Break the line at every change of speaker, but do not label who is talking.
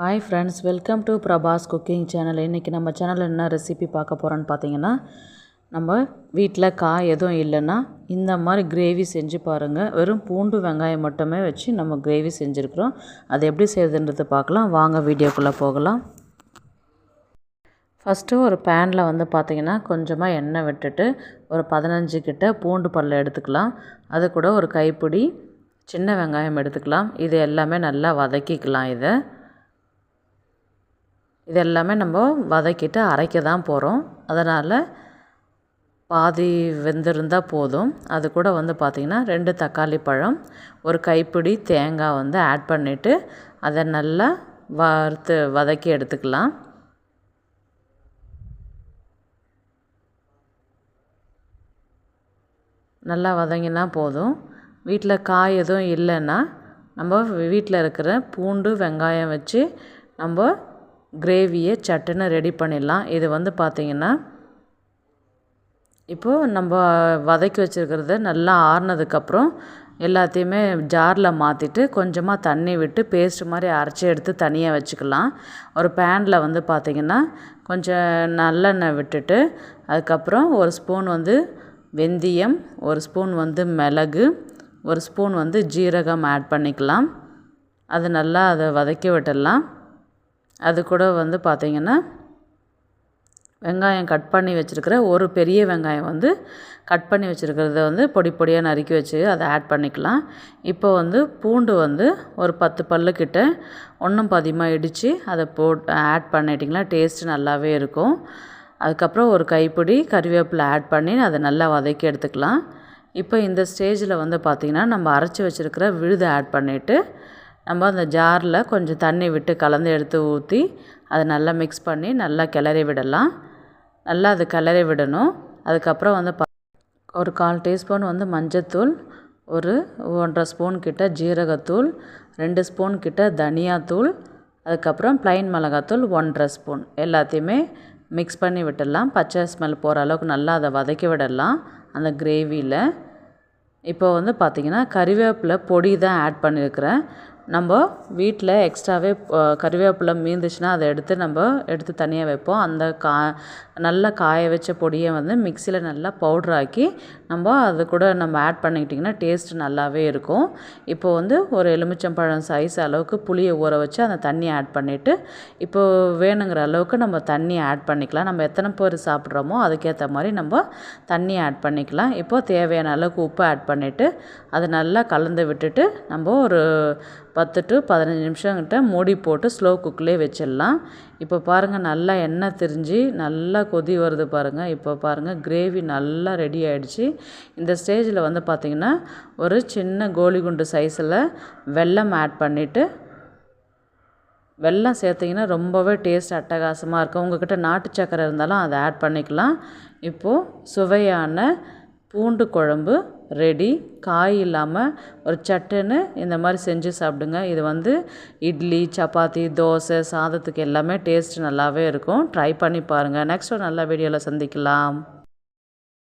Hi friends welcome to Prabhas cooking channel இன்றைக்கி நம்ம சேனலில் என்ன ரெசிபி பார்க்க போகிறோன்னு பார்த்தீங்கன்னா நம்ம வீட்டில் காய் எதுவும் இல்லைன்னா இந்த மாதிரி கிரேவி செஞ்சு பாருங்கள் வெறும் பூண்டு வெங்காயம் மட்டுமே வச்சு நம்ம கிரேவி செஞ்சுருக்குறோம். அது எப்படி செய்யுதுன்றது பார்க்கலாம். வாங்க வீடியோக்குள்ளே போகலாம். ஃபஸ்ட்டு ஒரு பேனில் வந்து பார்த்திங்கன்னா கொஞ்சமாக எண்ணெய் விட்டுட்டு ஒரு பதினஞ்சு கிட்ட பூண்டு பல்ல எடுத்துக்கலாம். அது கூட ஒரு கைப்பிடி சின்ன வெங்காயம் எடுத்துக்கலாம். இது எல்லாமே நல்லா வதக்கிக்கலாம் இதை. இது எல்லாமே நம்ம வதக்கிட்டு அரைக்க தான் போகிறோம் அதனால் பாதி வெந்திருந்தால் போதும். அது கூட வந்து பார்த்திங்கன்னா ரெண்டு தக்காளி பழம் ஒரு கைப்பிடி தேங்காய் வந்து ஆட் பண்ணிவிட்டு அதை நல்லா வறுத்து வதக்கி எடுத்துக்கலாம். நல்லா வதங்கினா போதும். வீட்டில் காய் எதுவும் இல்லைன்னா நம்ம வீட்டில் இருக்கிற பூண்டு வெங்காயம் வச்சு நம்ம கிரேவியை சட்டுன்னு ரெடி பண்ணிடலாம். இது வந்து பார்த்திங்கன்னா இப்போது நம்ம வதக்கி வச்சுருக்கிறத நல்லா ஆறுனதுக்கப்புறம் எல்லாத்தையுமே ஜாரில் மாற்றிட்டு கொஞ்சமாக தண்ணி விட்டு பேஸ்ட் மாதிரி அரைச்சி எடுத்து தனியாக வச்சுக்கலாம். ஒரு பேனில் வந்து பார்த்திங்கன்னா கொஞ்சம் நல்லெண்ணெய் விட்டுட்டு அதுக்கப்புறம் ஒரு ஸ்பூன் வந்து வெந்தயம் ஒரு ஸ்பூன் வந்து மிளகு ஒரு ஸ்பூன் வந்து ஜீரகம் ஆட் பண்ணிக்கலாம். அது நல்லா அதை வதக்கி விட்டுடலாம். அது கூட வந்து பார்த்திங்கன்னா வெங்காயம் கட் பண்ணி வச்சுருக்கிற ஒரு பெரிய வெங்காயம் வந்து கட் பண்ணி வச்சுருக்கிறத வந்து பொடி பொடியாக நறுக்கி வச்சு அதை ஆட் பண்ணிக்கலாம். இப்போ வந்து பூண்டு வந்து ஒரு பத்து பல்லுக்கிட்ட ஒன்றும் பதிமாக இடித்து அதை போட் ஆட் பண்ணிட்டிங்கன்னா டேஸ்ட் நல்லாவே இருக்கும். அதுக்கப்புறம் ஒரு கைப்பிடி கறிவேப்பிலை ஆட் பண்ணி அதை நல்லா வதக்கி எடுத்துக்கலாம். இப்போ இந்த ஸ்டேஜில் வந்து பார்த்திங்கன்னா நம்ம அரைச்சி வச்சுருக்கிற விழுதை ஆட் பண்ணிவிட்டு நம்ம அந்த ஜாரில் கொஞ்சம் தண்ணி விட்டு கலந்து எடுத்து ஊற்றி அதை நல்லா மிக்ஸ் பண்ணி நல்லா கிளறி விடலாம். நல்லா அது கிளறி விடணும். அதுக்கப்புறம் வந்து ஒரு கால் டீஸ்பூன் வந்து மஞ்சத்தூள் ஒரு ஒன்றரை ஸ்பூன் கிட்ட ஜீரகத்தூள் ரெண்டு ஸ்பூன் கிட்ட தனியாத்தூள் அதுக்கப்புறம் ப்ளைன் மிளகாத்தூள் ஒன்றரை ஸ்பூன். எல்லாத்தையுமே மிக்ஸ் பண்ணி விட்டுடலாம். பச்சை ஸ்மெல் போகிற அளவுக்கு நல்லா அதை வதக்கி விடலாம் அந்த கிரேவியில் இப்போ வந்து பார்த்திங்கன்னா கறிவேப்பிலை பொடி தான் ஆட் பண்ணியிருக்கிறேன். நம்ம வீட்டில் எக்ஸ்ட்ராவே கருவேப்பிலை மீந்துச்சுன்னா அதை எடுத்து நம்ம எடுத்து தனியாக வைப்போம். அந்த கா நல்லா காய வச்ச பொடியை வந்து மிக்சியில் நல்லா பவுட்ராக்கி நம்ம அது கூட நம்ம ஆட் பண்ணிக்கிட்டிங்கன்னா டேஸ்ட் நல்லாவே இருக்கும். இப்போ வந்து ஒரு எலுமிச்சம்பழம் சைஸ் அளவுக்கு புளியை ஊற வச்சு அந்த தண்ணி ஆட் பண்ணிவிட்டு இப்போது வேணுங்கிற அளவுக்கு நம்ம தண்ணி ஆட் பண்ணிக்கலாம். நம்ம எத்தனை பேர் சாப்பிட்றோமோ அதுக்கேற்ற மாதிரி நம்ம தண்ணி ஆட் பண்ணிக்கலாம். இப்போது தேவையான அளவுக்கு உப்பு ஆட் பண்ணிவிட்டு அதை நல்லா கலந்து விட்டுட்டு நம்ம ஒரு பத்து டு பதினஞ்சு நிமிஷங்கிட்ட மூடி போட்டு ஸ்லோ குக்லேயே வச்சிடலாம். இப்போ பாருங்கள் நல்லா எண்ணெய் திரிஞ்சு நல்லா கொதி வருது பாருங்கள் இப்போ பாருங்கள் கிரேவி நல்லா ரெடி ஆகிடுச்சு இந்த ஸ்டேஜில் வந்து பார்த்திங்கன்னா ஒரு சின்ன கோலி குண்டு சைஸில் வெல்லம் ஆட் பண்ணிவிட்டு வெல்லம் சேர்த்திங்கன்னா ரொம்பவே டேஸ்ட் அட்டகாசமாக இருக்கும். உங்கள்கிட்ட நாட்டு சக்கரை இருந்தாலும் அதை ஆட் பண்ணிக்கலாம். இப்போது சுவையான பூண்டு குழம்பு ரெடி காய் இல்லாமல் ஒரு சட்டுன்னு இந்த மாதிரி செஞ்சு சாப்பிடுங்க. இது வந்து இட்லி சப்பாத்தி தோசை சாதத்துக்கு எல்லாமே டேஸ்ட் நல்லாவே இருக்கும். ட்ரை பண்ணி பாருங்கள் நெக்ஸ்ட் ஒரு நல்ல வீடியோவில் சந்திக்கலாம்.